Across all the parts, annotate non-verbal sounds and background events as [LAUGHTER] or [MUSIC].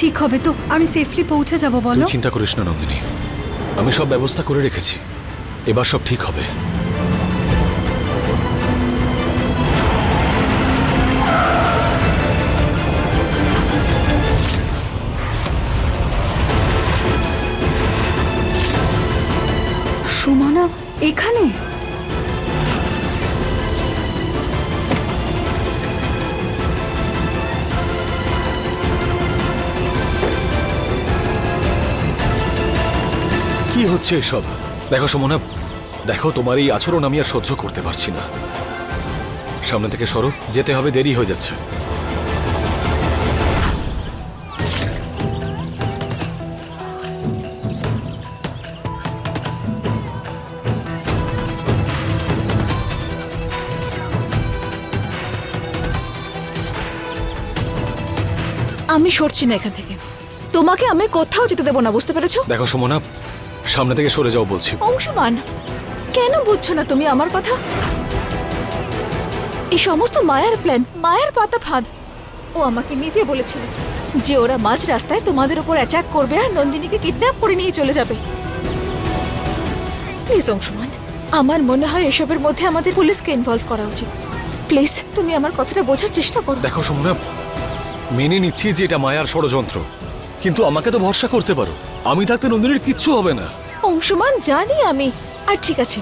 ঠিক হবে, তো আমি সেফলি পৌঁছে যাব, বলো। চিন্তা করিস না, নন্দিনী। আমি সব ব্যবস্থা করে রেখেছি। এবার সব ঠিক হবে। কি হচ্ছে এসব? দেখো সুমনা দেখো তোমার এই আচরণ আমি আর সহ্য করতে পারছি না। সামনে থেকে সরো যেতে হবে দেরি হয়ে যাচ্ছে। আমি সরছি না এখান থেকে। তোমাকে আমি কোথাও যেতে দেবো না বুঝতে পেরেছ? দেখো সুমনা সামনে থেকে সরে যাও বলছি। অংশমান কেন বুঝছ না তুমি আমার কথা? এই সমস্ত মায়ার প্ল্যান মায়ের পাতা ফাঁদ ও আমাকে নিজে বলেছিল যে ওরা মাঝ রাস্তায় তোমাদের উপর অ্যাটাক করবে আর নন্দিনীকে কিডন্যাপ করে নিয়ে চলে যাবে। প্লিজ অংশমান আমার মনে হয় এসবের মধ্যে আমাদের পুলিশকে ইনভলভ করা উচিত। প্লিজ তুমি আমার কথাটা বোঝার চেষ্টা করো। দেখো সুমনা মেনে নিচ্ছি যে এটা মায়ার ষড়যন্ত্র কিন্তু আমাকে তো ভরসা করতে পারো। আমি থাকতে নন্দিনীর কিচ্ছু হবে না। অংশমান জানি আমি। আর ঠিক আছে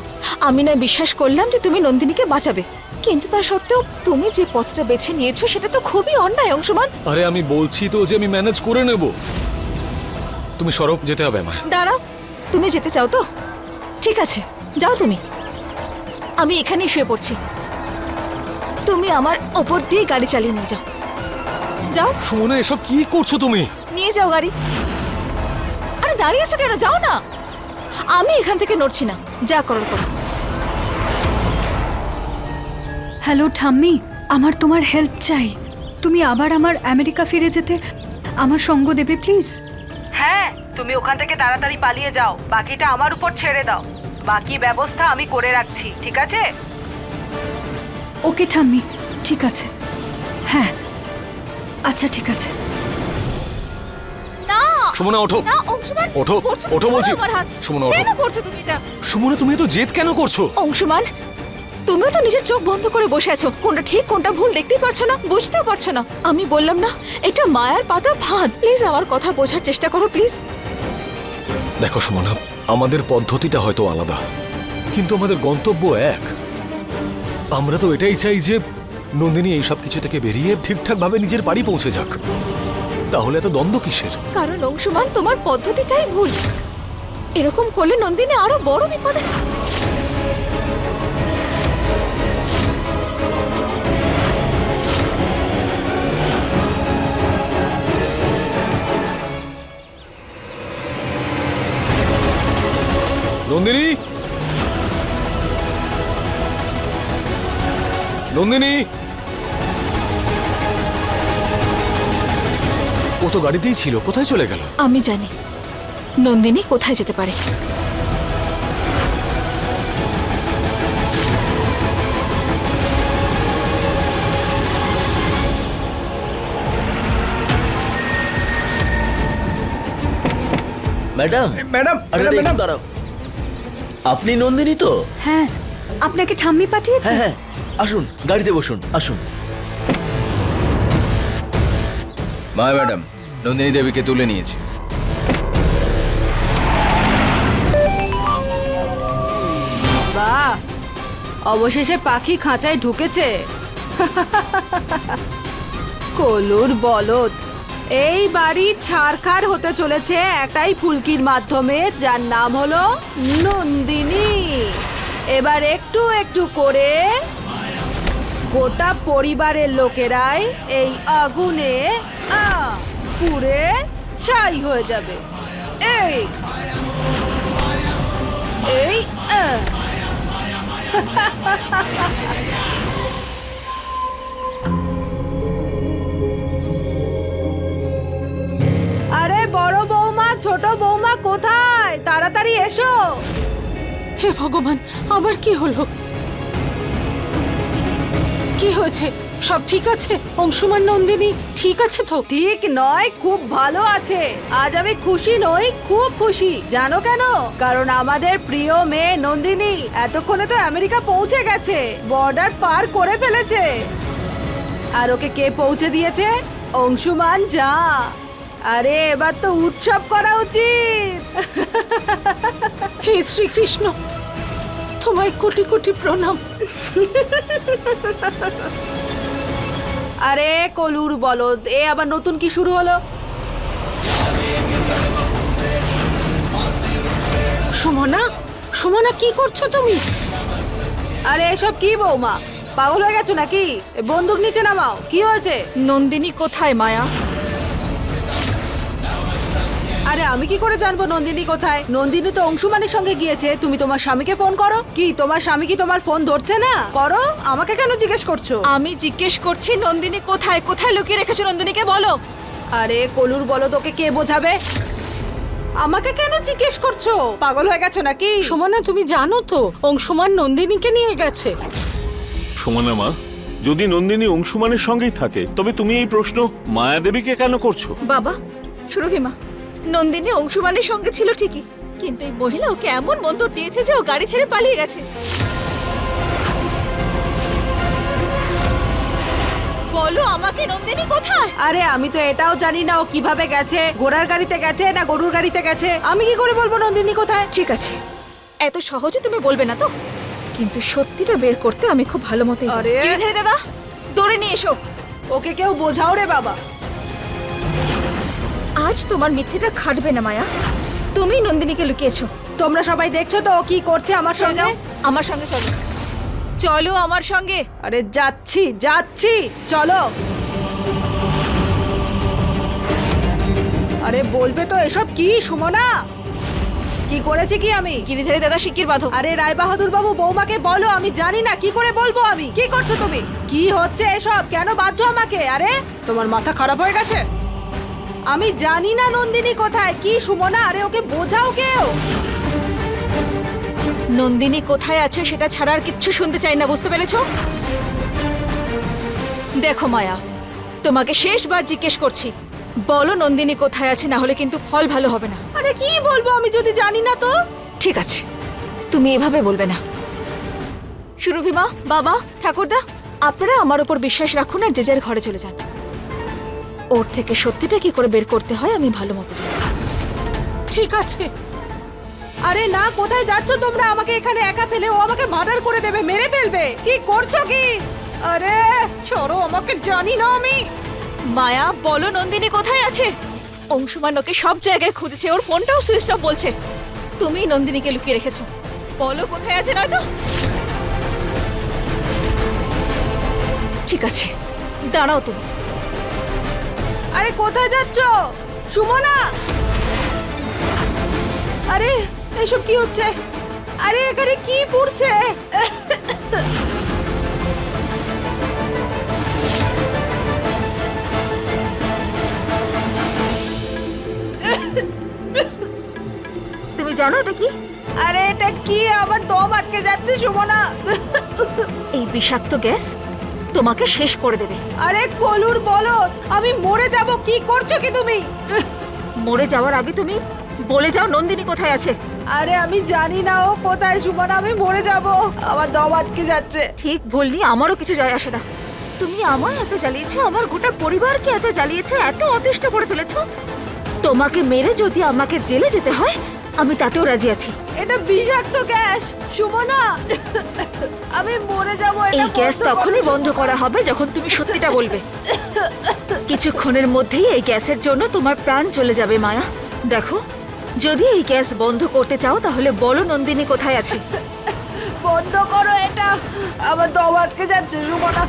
আমি না বিশ্বাস করলাম যে তুমি নন্দিনীকে বাঁচাবে। কিন্তু তা সত্ত্বেও তুমি যে পথটা বেছে নিয়েছো সেটা তো খুবই অন্যায় অংশমান। আরে আমি বলছি তো যে আমি ম্যানেজ করে নেব। তুমি সরব যেতে হবে আমায়। দাঁড়াও তুমি যেতে চাও তো? ঠিক আছে যাও তুমি। আমি এখানেই শুয়ে পড়ছি। তুমি আমার ওপর দিয়ে গাড়ি চালিয়ে নিয়ে যাও। যাও। সুমনা এসব কি করছ তুমি? নিয়ে যাও গাড়ি। আরে দাঁড়িয়ে আছো কেন? যাও না। আমি এখান থেকে নড়ছি না। যা করার করো। হ্যালো ঠাম্মি আমার তোমার হেল্প চাই। তুমি আবার আমার আমেরিকা ফিরে যেতে আমার সঙ্গ দেবে প্লিজ? হ্যাঁ তুমি ওখান থেকে তাড়াতাড়ি পালিয়ে যাও। বাকিটা আমার উপর ছেড়ে দাও। বাকি ব্যবস্থা আমি করে রাখছি ঠিক আছে? ওকে ঠাম্মি ঠিক আছে। হ্যাঁ আচ্ছা ঠিক আছে। সুমনা ওঠো। না অংশমান ওঠো, করছ ওঠো বলছি। আমার হাত। সুমনা, ওঠো। কেন করছ তুমি এটা? সুমনা তুমি তো জেদ কেন করছ? অংশমান তুমিও তো নিজের চোখ বন্ধ করে বসে আছো। কোনটা ঠিক কোনটা ভুল দেখতেই পারছ না বুঝতেও পারছ না। আমি বললাম না এটা মায়ার পাতা ফাঁদ প্লিজ আমার কথা বোঝার চেষ্টা করো প্লিজ। দেখো সুমনা আমাদের পদ্ধতিটা হয়তো আলাদা কিন্তু আমাদের গন্তব্য এক। আমরা তো এটাই চাই যে নন্দিনী এই সব কিছু থেকে বেরিয়ে ঠিকঠাক ভাবে নিজের বাড়ি পৌঁছে যাক। তাহলে এত দ্বন্দ্ব কিসের? কারণ অংশমান তোমার পদ্ধতিটাই ভুল। এরকম করলে নন্দিনী আরও বড় বিপদে। নন্দিনী? নন্দিনী? তো গাড়িতেই ছিল কোথায় চলে গেল? আমি জানি। নন্দিনী কোথায় যেতে পারে? ম্যাডাম ম্যাডাম আরে ম্যাডাম, ম্যাডাম। দাঁড়াও। আপনি নন্দিনী তো? হ্যাঁ আপনাকে ঠাম্মি পাঠিয়েছে? হ্যাঁ হ্যাঁ আসুন গাড়িতে বসুন আসুন। মা ম্যাডাম। নন্দিনী দেবীকে তুলে নিয়েছি। অবশেষে পাখি খাঁচায় ঢুকেছে। কলুর বলদ এই বাড়ি ছাড়খাড় হতে চলেছে একটাই ফুলকির মাধ্যমে যার নাম হলো নন্দিনী। এবার একটু একটু করে গোটা পরিবারের লোকেরাই এই আগুনে আ, পুড়ে ছাই হয়ে যাবে। এই। এই আরে বড় বৌমা, ছোট বৌমা কোথায়? তাড়াতাড়ি এসো। হে ভগবান আবার কি হলো? কি হয়েছে? সব ঠিক আছে? অংশুমান নন্দিনী ঠিক আছে তো? ঠিক নয় খুব ভালো আছে। আজ আমি খুশি নই খুব খুশি। জানো কেন? কারণ আমাদের প্রিয় মেয়ে নন্দিনী এতক্ষণে তো আমেরিকা পৌঁছে গেছে। বর্ডার পার করে ফেলেছে। আর ওকে কে পৌঁছে দিয়েছে? অংশুমান যা। আরে এবার তো উৎসব করা উচিত। [LAUGHS] হে শ্রীকৃষ্ণ তোমায় কোটি কোটি প্রণাম। [LAUGHS] আরে কলুর বলো এ আবার নতুন কি শুরু হলো? সুমনা সুমনা কি করছ তুমি? আরে এসব কি বৌমা পাগল হয়ে গেছো নাকি? বন্দুক নিচে নামাও কি হয়েছে? নন্দিনী কোথায় মায়া? আরে আমি কি করে জানব নন্দিনী কোথায়? নন্দিনী তো অংশুমানের সঙ্গে গিয়েছে তুমি তোমার স্বামীকে ফোন করো। কি তোমার স্বামী কি তোমার ফোন ধরছে না? করো আমাকে কেন জিজ্ঞেস করছ? আমি জিজ্ঞেস করছি নন্দিনী কোথায়? কোথায় লুকিয়ে রেখেছো নন্দিনীকে বলো। আরে কলুর বলো তোকে কে বোঝাবে? আমাকে কেন জিজ্ঞেস করছ? পাগল হয়ে গেছো নাকি? সুমনা তুমি জানো তো অংশুমান নন্দিনীকে নিয়ে গেছে। সুমনা মা যদি নন্দিনী অংশুমানের সঙ্গেই থাকে তবে তুমি এই প্রশ্ন মায়াদেবীকে কেন করছ? বাবা সুরভিমা নন্দিনী অংশুমানের সঙ্গে ছিল ঠিকই কিন্তু এই মহিলা ওকে এমন মন্তর দিয়েছে যে ও গাড়ি ছেড়ে পালিয়ে গেছে। বলো আমাকে নন্দিনী কোথায়? আরে আমি তো এটাও জানি না ও কীভাবে গেছে ঘোড়ার গাড়িতে গেছে না গরুর গাড়িতে গেছে। আমি কি করে বলব নন্দিনী কোথায়? ঠিক আছে এত সহজে তুমি বলবে না তো? কিন্তু সত্যিটা বের করতে আমি খুব ভালো মতোই আরে! দাদা দৌড়ে নিয়ে এসো। ওকে কেউ বোঝাও রে বাবা। আজ তোমার মিথ্যেটা খাটবে না মায়া। তুমি নন্দিনীকে লুকিয়েছো। তোমরা সবাই দেখছ তো ও কি করছে আমার সঙ্গে? আমার সঙ্গে চলো। চলো আমার সঙ্গে। আরে যাচ্ছি যাচ্ছি চলো। আরে বলবে তো এসব কি সুমনা? কি করেছি কি আমি? গিরিধারী দাদা শিকির বাঁধো। আরে রায় বাহাদুর বাবু বৌমাকে বলো আমি জানি না কি করে বলব আমি? কি করছ তুমি? কি হচ্ছে এসব? কেন বাঁধছো আমাকে? আরে তোমার মাথা খারাপ হয়ে গেছে? আমি জানি না নন্দিনী কোথায়। কি সুমনা আরে ওকে বোঝাও কেউ? নন্দিনী কোথায় আছে সেটা ছাড়া আর কিচ্ছু শুনতে চাই না বুঝতে পেরেছ? দেখো মায়া তোমাকে শেষবার জিজ্ঞেস করছি বলো নন্দিনী কোথায় আছে না হলে কিন্তু ফল ভালো হবে না। আরে কি বলব আমি যদি জানি না তো? ঠিক আছে তুমি এভাবে বলবে না। সুরভিমা বাবা ঠাকুরদা আপনারা আমার উপর বিশ্বাস রাখুন আর যে যার ঘরে চলে যান। ওর থেকে সত্যিটা কি করে বের করতে হয় আমি ভালো মতো জানি ঠিক আছে। আরে না কোথায় যাচ্ছ তোমরা? আমাকে এখানে একা ফেলে ও আমাকে মার্ডার করে দেবে মেরে ফেলবে। কি করছ কি? আরে সরো আমাকে জানি না আমি। মায়া বলো নন্দিনী কোথায় আছে? অংশুমান ওকে সব জায়গায় খুঁজেছে ওর ফোনটাও সুইচ অফ বলছে। তুমি নন্দিনীকে লুকিয়ে রেখেছো। বলো কোথায় আছে নয়তো? ঠিক আছে দাঁড়াও তুমি। আরে কোথায় যাচ্ছ? সুমনা! আরে এসব কি হচ্ছে? আরে এখানে কি পড়ছে? তুমি জানো এটা কি? আরে এটা কি? আমার দম আটকে যাচ্ছে সুমনা! এই বিষাক্ত গ্যাস তোমাকে শেষ করে দেবে। আরে কলুর বলো আমি মরে যাব কি করছ কি তুমি? মরে যাওয়ার আগে তুমি বলে যাও নন্দিনী কোথায় আছে। আরে আমি জানি না ও কোথায় সুমনা আমি মরে যাব। আমার দম আটকে যাচ্ছে। ঠিক বললি আমারও কিছু যায় আসে না। তুমি আমার এত জ্বালিয়েছো আমার গোটা পরিবারকে এত জ্বালিয়েছো এত অতিষ্ঠ করে তুলেছো। তোমাকে মেরে যদি আমাকে জেলে যেতে হয় আমি তাতেও রাজি আছি। এটা বিষাক্ত গ্যাস সুমনা। আমি মরে যাব এই গ্যাস তখনই বন্ধ করা হবে যখন তুমি সত্যিটা বলবে। কিছুক্ষণের মধ্যেই এই গ্যাসের জন্য তোমার প্রাণ চলে যাবে মায়া। দেখো যদি এই গ্যাস বন্ধ করতে চাও তাহলে বলো নন্দিনী কোথায় আছে। বন্ধ করো এটা। আমার দম আটকে যাচ্ছে সুমনা।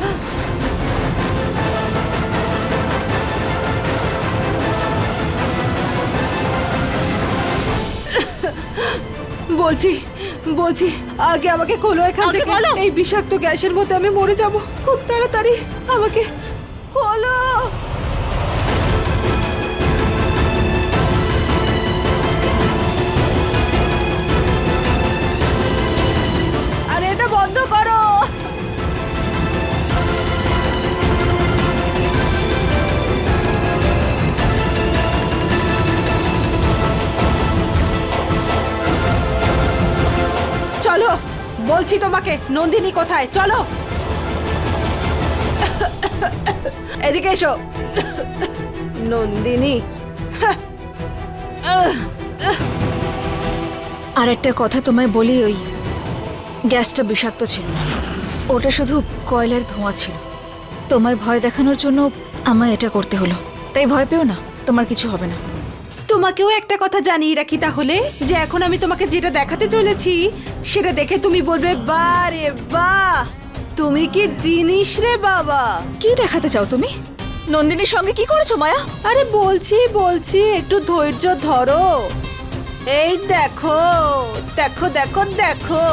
বলছি বলছি আগে আমাকে খোলো এখান থেকে। এই বিষাক্ত গ্যাসের মধ্যে আমি মরে যাব। খুব তাড়াতাড়ি আমাকে খোলো। বলছি তোমাকে, নন্দিনী কোথায়? চলো। এদিকে এসো। নন্দিনী। আর একটা কথা তোমায় বলি, ওই গ্যাসটা বিষাক্ত ছিল। ওটা শুধু কয়লার ধোঁয়া ছিল। তোমায় ভয় দেখানোর জন্য আমায় এটা করতে হলো। তাই ভয় পেও না, তোমার কিছু হবে না। তোমাকেও একটা কথা জানিয়ে রাখি তাহলে যে এখন আমি তোমাকে যেটা দেখাতে চলেছি সেটা দেখে তুমি বলবে বা রে বাহ! তুমি কি জিনিস রে বাবা! কি দেখাতে চাও তুমি? নন্দিনীর সঙ্গে কি করেছ মায়া? আরে বলছি বলছি একটু ধৈর্য ধরো। এই দেখো দেখো দেখো দেখো।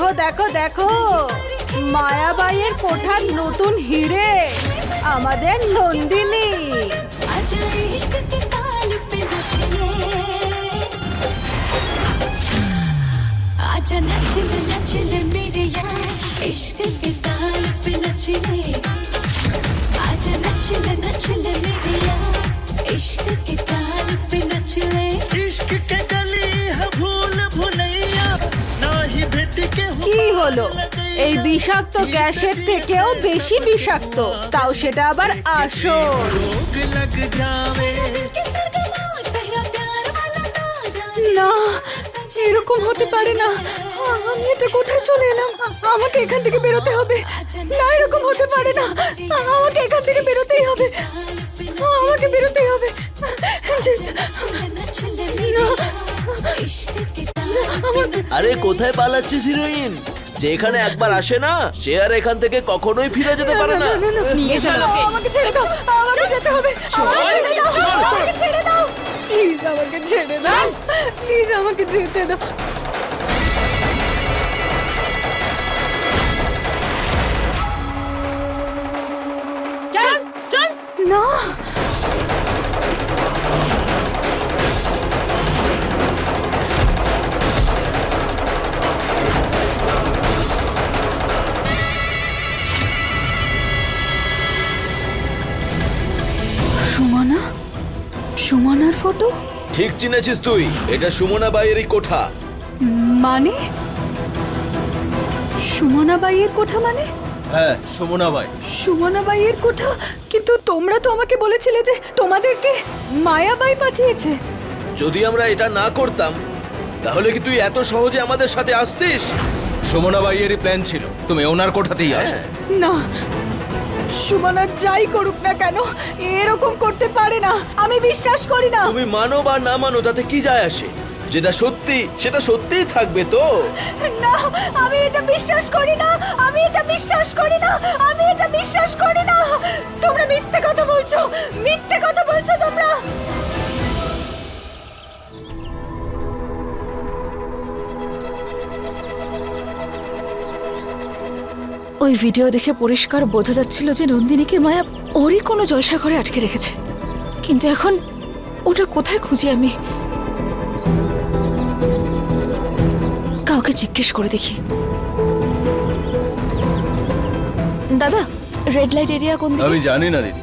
দেখো দেখো দেখো মায়াবাইয়ের কোঠার নতুন হিরে আমাদের নন্দিনী आजा इश्क के ताल पे नचले आजा नचले नचले मेरे यार इश्क के ताल पे नचले आजा नचले नचले मेरे यार इश्क के ताल पे नचले হলো। এই বিষাক্ত গ্যাসের থেকেও বেশি বিষাক্ত, তাও সেটা আবার আসল। না, এরকম হতে পারে না। আমি এটা কোথায় চলে এলাম? আমাকে এখান থেকে বেরোতে হবে। না, এরকম হতে পারে না। আমাকে এখান থেকে বেরোতেই হবে। আমাকে বেরোতেই হবে। আরে, কোথায় পালাচ্ছিস হিরোইন? যে এখানে একবার আসে না সে আর এখান থেকে কখনোই ফিরে যেতে পারে না। নিয়ে চলো আমাকে ছেড়ে দাও আমাকে যেতে হবে। আমাকে ছেড়ে দাও প্লিজ আমাকে ছেড়ে দাও। প্লিজ আমাকে যেতে দাও। চল চল। না। সুমনা? সুমনার ফটো ঠিক চিনেছিস তুই। এটা সুমনা বাইয়েরই কোঠা। মানে? সুমনা বাইয়ের কোঠা মানে? হ্যাঁ সুমনা বাই। সুমনা বাইয়ের কোঠা? কিন্তু তোমরা তো আমাকে বলেছিলে যে তোমাদেরকে মায়াবাই পাঠিয়েছে। যদি আমরা এটা না করতাম তাহলে কি তুই এত সহজে আমাদের সাথে আসতিস? সুমনা বাইয়েরই প্ল্যান ছিল। তুমি ওনার কোঠাতেই আছো। না সুমনা যাই করুক না কেন এরকম করতে পারে না। আমি বিশ্বাস করি না। তুমি মানো বা না মানো তাতে কি যায় আসে? যেটা সত্যি সেটা সত্যিই থাকবে তো। না আমি এটা বিশ্বাস করি না আমি এটা বিশ্বাস করি না আমি এটা বিশ্বাস করি না। তোমরা মিথ্যে কথা বলছো মিথ্যে কথা বলছো তোমরা। ওই ভিডিও দেখে পরিষ্কার বোঝা যাচ্ছিল যে নন্দিনীকে মায়া ওরই কোনো জলসাঘরে আটকে রেখেছে। কিন্তু এখন ওটা কোথায় খুঁজি আমি? কাউকে জিজ্ঞেস করে দেখি। দাদা রেড লাইট এরিয়া কোন দিকে? আমি জানি না দিদি।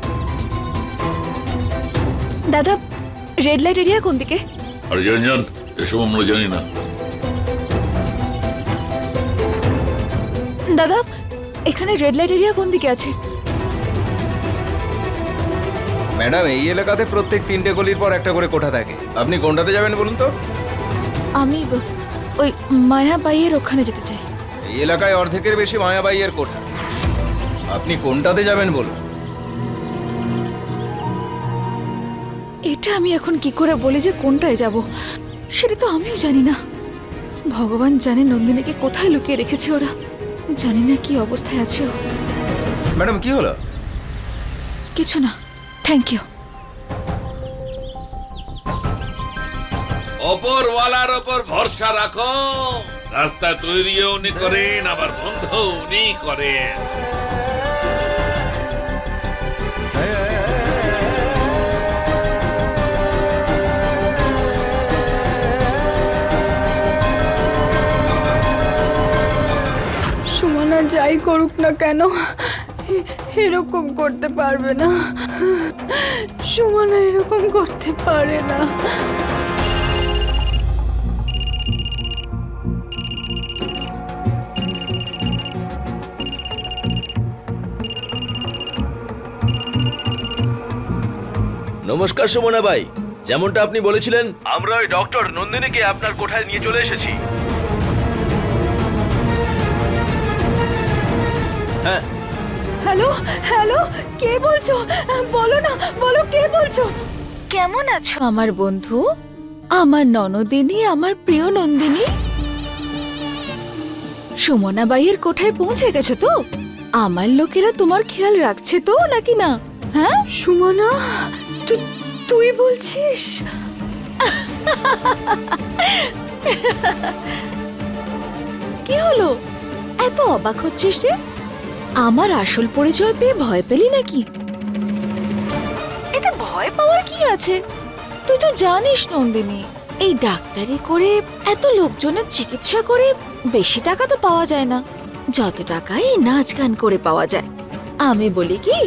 দাদা রেড লাইট এরিয়া কোন দিকে? আর জান জান এসব আমরা জানি না। দাদা এখানে রেড লাইট এরিয়া কোন দিকে আছে? ম্যাডাম এই এলাকাতে প্রত্যেক তিনটে গলির পর একটা করে কোঠা থাকে। আপনি কোনটাতে যাবেন বলুন তো? আমি ওই মায়া বাইয়ের ওখানে যেতে চাই। এই এলাকায় অর্ধেকের বেশি মায়াবাইয়ের কোঠা। আপনি কোনটাতে যাবেন বলুন? এটা আমি এখন কি করে বলি যে কোনটায় যাব সেটা তো আমিও জানি না। ভগবান জানে নন্দিনীকে কোথায় লুকিয়ে রেখেছে ওরা। জানি না কি অবস্থায় আছে ও। ম্যাডাম কি হলো? কিছু না থ্যাংক ইউ অপর ওপরওয়ালার ওপর ভরসা রাখো। রাস্তা তৈরিও উনি করেন আবার বন্ধ উনি করেন। যাই করুক না কেন এরকম করতে পারবে না। সুমনা এরকম করতে পারে না। নমস্কার সুমনা ভাই যেমনটা আপনি বলেছিলেন আমরা ওই ডক্টর নন্দিনীকে আপনার কোঠায় নিয়ে চলে এসেছি। হ্যাঁ। হ্যালো হ্যালো কে বলছো? বলো না বলো কে বলছো? কেমন আছো? আমার বন্ধু আমার ননদিনী আমার প্রিয় নন্দিনী। সুমনা বাইয়ের কোঠায় পৌঁছে গেছো তো? আমার লোকেরা তোমার খেয়াল রাখছে তো নাকি না? হ্যাঁ? সুমনা তু- তুই বলছিস? কি হলো? এত অবাক হচ্ছিস যে আমার আসল পরিচয় পেয়ে ভয় পেলি নাকি? এটা ভয় পাওয়ার কি আছে? তুই তো জানিস নন্দিনী, এই ডাক্তারি করে এত লোকজনের চিকিৎসা করে বেশি টাকা তো পাওয়া যায় না। যত টাকা এই নাচ গান করে পাওয়া যায়। আমি বলি কি,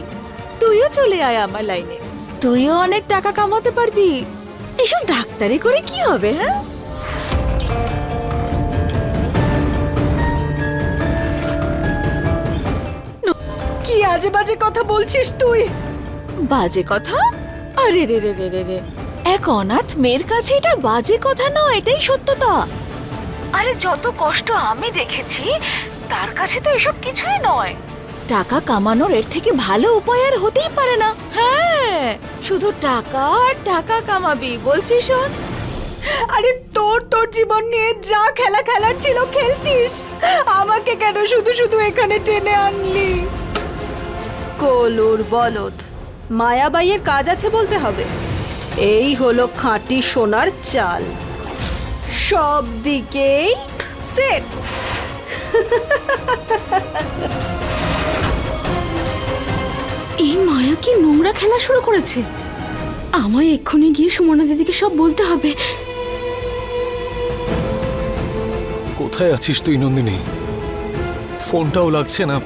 তুইও চলে আয় আমার লাইনে। তুইও অনেক টাকা কামাতে পারবি। এসব ডাক্তারি করে কি হবে হ্যাঁ? কি আজে বাজে কথা বলছিস তুই? বাজে কথা? আরে রে রে রে রে রে। এক অনাথ মেয়ের কাছে এটা বাজে কথা নয় এটাই সত্যতা। আরে যত কষ্ট আমি দেখেছি তার কাছে তো এসব কিছুই নয়। টাকা কামানোর এর থেকে ভালো উপায় আর হতেই পারে না। হ্যাঁ শুধু টাকা আর টাকা কামাবি বলছিস? শোন আরে তোর তোর জীবন নিয়ে যা খেলা খেলার ছিল খেলতিস? আমাকে কেন শুধু শুধু এখানে টেনে আনলি? কলুর বলদ মায়াবাইয়ের কাজ আছে বলতে হবে। এই হলো খাঁটি সোনার চাল। সব দিকেই সেট। এই মায়া কি নোংরা খেলা শুরু করেছে? আমায় এক্ষুনি গিয়ে সুমনা দিদিকে সব বলতে হবে। কোথায় আছিস তুই নন্দিনী? ফোনটাও লাগছে না।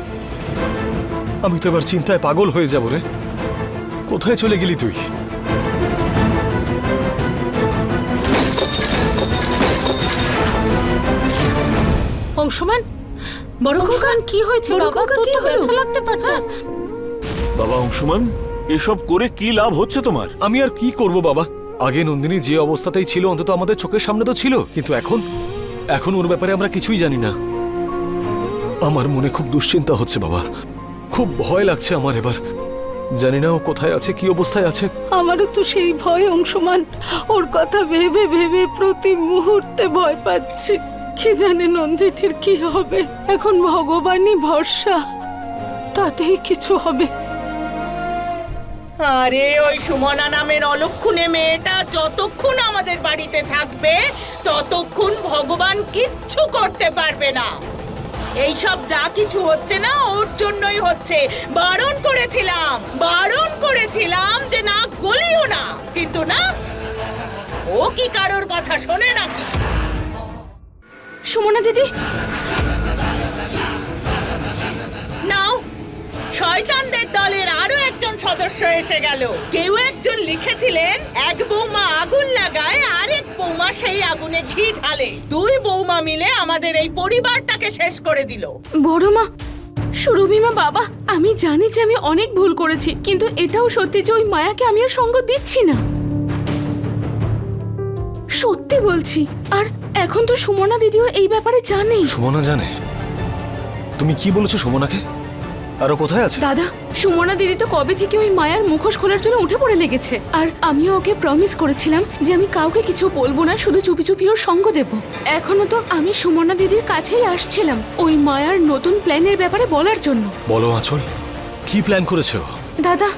আমি তো এবার চিন্তায় পাগল হয়ে যাব রে। কোথায় চলে গেলি তুই? অংশমান বড় খোকান কি হয়েছে বাবা? তোর তো ব্যথা লাগতে পারত বাবা অংশুমান এসব করে কি লাভ হচ্ছে তোমার? আমি আর কি করব বাবা? আগে নন্দিনী যে অবস্থাতেই ছিল অন্তত আমাদের চোখের সামনে তো ছিল। কিন্তু এখন? এখন ওর ব্যাপারে আমরা কিছুই জানি না। আমার মনে খুব দুশ্চিন্তা হচ্ছে বাবা। খুব ভয় লাগছে আমার এবার। জানি না ও কোথায় আছে কি অবস্থায় আছে। আমারও তো সেই ভয় অংশমান। ওর কথা ভেবে ভেবে প্রতি মুহূর্তে ভয় পাচ্ছি। কি জানে নন্দিনীর কি হবে। এখন ভগবানই ভরসা। তাতেই কিছু হবে। আরে ওই সুমনা নামের অলক্ষণে মেয়েটা যতক্ষণ আমাদের বাড়িতে থাকবে ততক্ষণ ভগবান কিচ্ছু করতে পারবে না। এইসব যা কিছু হচ্ছে না ওর জন্যই হচ্ছে। বারণ করেছিলাম বারণ করেছিলাম যে না গলিও না। কিন্তু না ও কি কারোর কথা শোনে নাকি? সুমনা দিদি? নাও শয়তানদের দলের আরও একজন সদস্য এসে গেল। কেউ একজন লিখেছিলেন এক বৌমা আগুন লাগায় আরেক বৌমা সেই আগুনে ঘি ঢালে। দুই বৌমা মিলে আমাদের এই পরিবারটাকে শেষ করে দিল। বড় মা সুরভিমা বাবা আমি জানি যে আমি অনেক ভুল করেছি কিন্তু এটাও সত্যি যে ওই মায়াকে আমি আর সঙ্গ দিচ্ছি না। সত্যি বলছি আর এখন তো সুমনা দিদিও এই ব্যাপারে জানেই সুমনা জানে? তুমি কি বলেছ সুমনাকে? আরও কোথায় আছে? দাদা সুমনা দিদি তো কবে থেকে ওই মায়ার মুখোশ খোলার জন্য উঠে পড়ে লেগেছে। আর আমিও ওকে প্রমিস করেছিলাম যে আমি কাউকে কিছু বলব না শুধু চুপি চুপি ওর সঙ্গ দেব। এখনও তো আমি সুমনা দিদির কাছেই আসছিলাম ওই মায়ার নতুন প্ল্যানের ব্যাপারে বলার জন্য। বলো আঁচল কি প্ল্যান করেছ? দাদা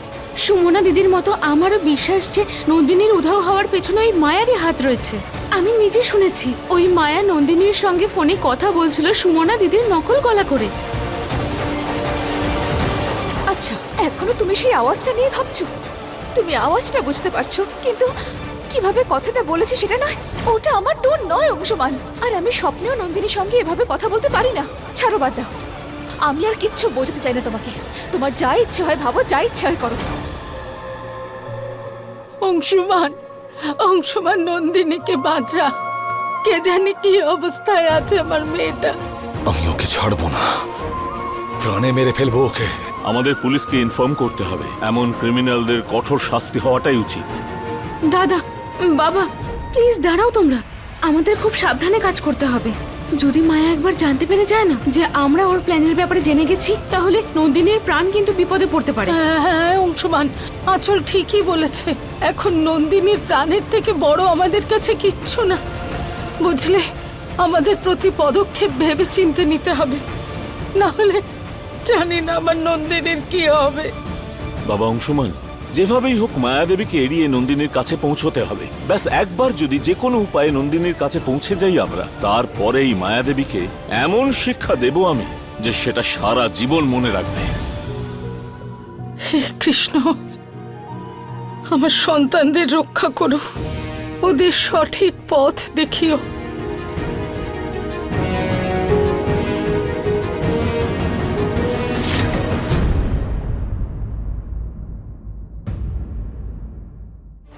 সুমনা দিদির মতো আমারও বিশ্বাস যে নন্দিনীর উধাও হওয়ার পেছনে ওই মায়ারই হাত রয়েছে। আমি নিজে শুনেছি ওই মায়া নন্দিনীর সঙ্গে ফোনে কথা বলছিল সুমনা দিদির নকল গলা করে। এখনও তুমি সেই আওয়াজটা নিয়ে ভাবছ? তুমি আওয়াজটা বুঝতে পারছ কিন্তু কীভাবে কথাটা বলেছে সেটা নয়। ওটা আমার টোন নয় অংশমান। আর আমি স্বপ্নেও নন্দিনীর সঙ্গে এভাবে কথা বলতে পারি না। ছাড়ো বাদ দাও। আমি আর কিচ্ছু বোঝাতে চাই না তোমাকে। তোমার যা ইচ্ছে হয় ভাবো যা ইচ্ছে হয় করো। অংশুমান অংশুমান নন্দিনীকে বাঁচা। কে জানি কি অবস্থায় আছে আমার মেয়েটা। আমি ওকে ছাড়বো না। প্রাণে মেরে ফেলব ওকে। আমাদের পুলিশকে ইনফর্ম করতে হবে। এমন ক্রিমিনালদের কঠোর শাস্তি হওয়াটাই উচিত। দাদা বাবা প্লিজ দাঁড়াও তোমরা। আমাদের খুব সাবধানে কাজ করতে হবে। যদি মায়া একবার জানতে পেরে যায় না যে আমরা ওর প্ল্যানের ব্যাপারে জেনে গেছি তাহলে নন্দিনীর প্রাণ কিন্তু বিপদে পড়তে পারে। হ্যাঁ হ্যাঁ অংশুমান আচল ঠিকই বলেছে। এখন নন্দিনীর প্রাণের থেকে বড় আমাদের কাছে কিচ্ছু না। বুঝলে আমাদের প্রতি পদক্ষেপ ভেবে চিনতে নিতে হবে। না হলে জানি না আমার নন্দিনীর কি হবে। বাবা অংশমান যেভাবেই হোক মায়াদেবীকে এড়িয়ে নন্দিনীর কাছে পৌঁছতে হবে। ব্যাস একবার যদি যে কোনো উপায়ে নন্দিনীর কাছে পৌঁছে যাই আমরা তারপরেই মায়াদেবীকে এমন শিক্ষা দেব আমি যে সেটা সারা জীবন মনে রাখবে। হে কৃষ্ণ আমার সন্তানদের রক্ষা করো। ওদের সঠিক পথ দেখিও।